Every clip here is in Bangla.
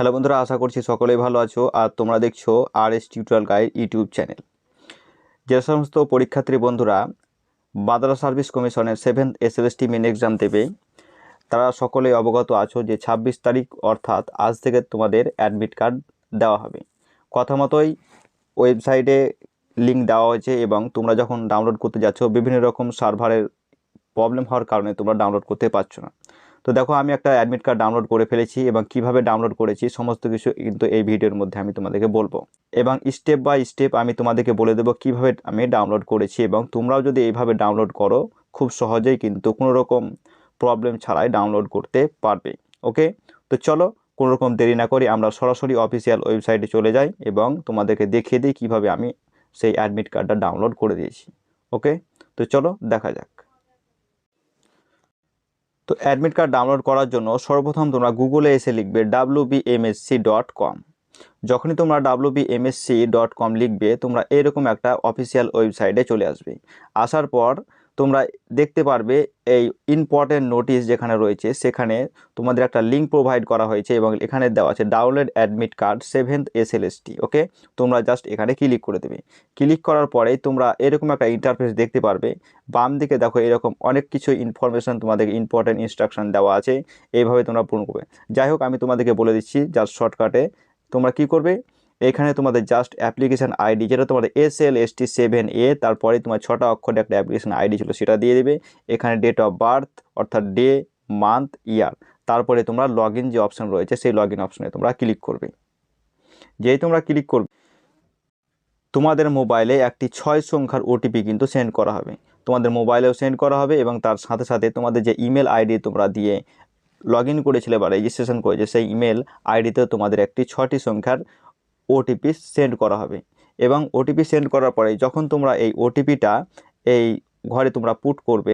হ্যালো বন্ধুরা, আশা করছি সকলেই ভালো আছো আর তোমরা দেখছ R S tutorial guide YouTube channel. যে সমস্ত পরীক্ষার্থী বন্ধুরা মাদ্রাস সার্ভিস কমিশনের seventh S L S T main exam দেবে, তারা সকলেই অবগত আছো যে ছাব্বিশ তারিখ অর্থাৎ আজ থেকে তোমাদের অ্যাডমিট কার্ড দেওয়া হবে। কথা মতোই ওয়েবসাইটে লিঙ্ক দেওয়া হয়েছে এবং তোমরা যখন ডাউনলোড করতে যাচ্ছ, বিভিন্ন রকম সার্ভারের প্রবলেম হওয়ার কারণে তোমরা ডাউনলোড করতে পারছ না। তো দেখো, আমি একটা অ্যাডমিট কার্ড ডাউনলোড করে ফেলেছি এবং কীভাবে ডাউনলোড করেছি সমস্ত কিছু কিন্তু এই ভিডিওর মধ্যে আমি তোমাদেরকে বলব। এবং স্টেপ বাই স্টেপ আমি তোমাদেরকে বলে দেবো কীভাবে আমি ডাউনলোড করেছি এবং তোমরাও যদি এইভাবে ডাউনলোড করো, খুব সহজেই কিন্তু কোনো রকম প্রবলেম ছাড়াই ডাউনলোড করতে পারবে। ওকে তো চলো কোনো রকম দেরি না করে আমরা সরাসরি অফিসিয়াল ওয়েবসাইটে চলে যাই এবং তোমাদেরকে দেখিয়ে দিই কীভাবে আমি সেই অ্যাডমিট কার্ডটা ডাউনলোড করে দিয়েছি। ওকে তো চলো, দেখা যাক। তো অ্যাডমিট কার্ড ডাউনলোড করার জন্য সর্বপ্রথম তোমরা গুগলে এসে লিখবে ডাব্লু বিএমএসসি ডট কম যখনই তোমরা ডাব্লু বিএমএসসি ডট কম লিখবে, তোমরা এরকম একটা অফিসিয়াল ওয়েবসাইটে চলে আসবে। আসার পর তোমরা দেখতে পারবে এই ইম্পর্টেন্ট নোটিশ যেখানে রয়েছে, সেখানে তোমাদের একটা লিঙ্ক প্রোভাইড করা হয়েছে এবং এখানে দেওয়া আছে download admit card seventh S okay তোমরা জাস্ট এখানে ক্লিক করে দেবে। ক্লিক করার পরেই তোমরা এরকম একটা ইন্টারফেস দেখতে পারবে। বাম দিকে দেখো এরকম অনেক কিছু ইনফরমেশন তোমাদের ইম্পর্টেন্ট ইনস্ট্রাকশন দেওয়া আছে, এইভাবে তোমরা পূরণ করবে। যাই হোক, আমি তোমাদেরকে বলে দিচ্ছি জাস্ট শর্টকাটে তোমরা কি করবে? এখানে তোমাদের জাস্ট অ্যাপ্লিকেশান আইডি যেটা তোমাদের S L S T seven A তারপরে তোমার ছটা অক্ষরে একটা অ্যাপ্লিকেশান আইডি ছিল, সেটা দিয়ে দেবে। এখানে ডেট অফ বার্থ অর্থাৎ ডে মান্থ ইয়ার তারপরে তোমরা লগ যে অপশান রয়েছে, সেই লগ ইন অপশানে তোমরা ক্লিক করবে। যেই তোমরা ক্লিক করবে, তোমাদের মোবাইলে একটি ছয় সংখ্যার ওটিপি কিন্তু সেন্ড করা হবে। তোমাদের মোবাইলেও সেন্ড করা হবে এবং তার সাথে সাথে তোমাদের যে ইমেল আইডি তোমরা দিয়ে লগ ইন করেছিলে বা রেজিস্ট্রেশন করেছে, সেই ইমেল আইডিতেও তোমাদের একটি ছটি সংখ্যার ওটিপি সেন্ড করা হবে। এবং ওটিপি সেন্ড করার পরে যখন তোমরা এই ওটিপিটা এই ঘরে তোমরা পুট করবে,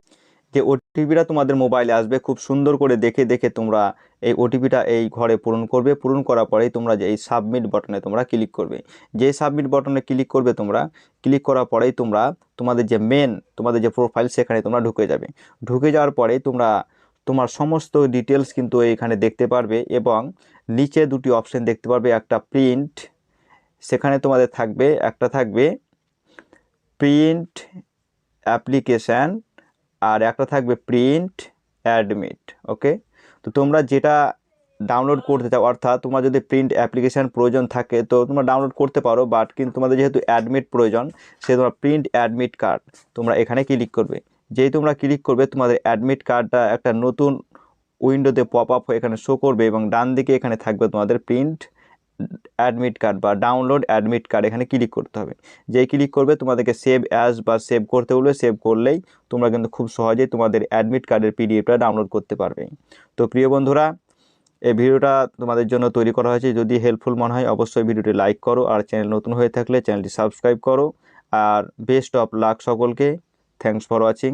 যে ওটিপিটা তোমাদের মোবাইলে আসবে, খুব সুন্দর করে দেখে দেখে তোমরা এই ওটিপিটা এই ঘরে পূরণ করবে। পূরণ করার পরেই তোমরা যে এই সাবমিট বটনে তোমরা ক্লিক করবে। যে সাবমিট বটনে ক্লিক করবে তোমরা ক্লিক করার পরেই তোমরা তোমাদের যে মেন তোমাদের যে প্রোফাইল সেখানে তোমরা ঢুকে যাবে। ঢুকে যাওয়ার পরে তোমরা তোমার সমস্ত ডিটেলস কিন্তু এখানে দেখতে পারবে এবং নিচে দুটি অপশন দেখতে পারবে, একটা প্রিন্ট সেখানে তোমাদের থাকবে, একটা থাকবে প্রিন্ট অ্যাপ্লিকেশান আর একটা থাকবে প্রিন্ট অ্যাডমিট ওকে তো তোমরা যেটা ডাউনলোড করতে চাও, অর্থাৎ তোমার যদি প্রিন্ট অ্যাপ্লিকেশান প্রয়োজন থাকে, তো তোমরা ডাউনলোড করতে পারো বাট কিন্তু তোমাদের যেহেতু অ্যাডমিট প্রয়োজন, সে তোমরা প্রিন্ট অ্যাডমিট কার্ড তোমরা এখানে ক্লিক করবে। যেই তোমরা ক্লিক করবে, তোমাদের অ্যাডমিট কার্ডটা একটা নতুন উইন্ডোতে পপ আপ হয়ে এখানে শো করবে এবং ডান দিকে এখানে থাকবে তোমাদের প্রিন্ট অ্যাডমিট কার্ড বা ডাউনলোড অ্যাডমিট কার্ড এখানে ক্লিক করতে হবে। যেই ক্লিক করবে, তোমাদেরকে সেভ অ্যাজ বা সেভ করতে বলবে। সেভ করলেই তোমরা কিন্তু খুব সহজেই তোমাদের অ্যাডমিট কার্ডের পিডিএফটা ডাউনলোড করতে পারবে। তো প্রিয় বন্ধুরা, এই ভিডিওটা তোমাদের জন্য তৈরি করা হয়েছে। যদি হেল্পফুল মনে হয়, অবশ্যই ভিডিওটি লাইক করো। আর চ্যানেল নতুন হয়ে থাকলে চ্যানেলটি সাবস্ক্রাইব করো। আর বেস্ট অফ লাক সকলকে। Thanks for watching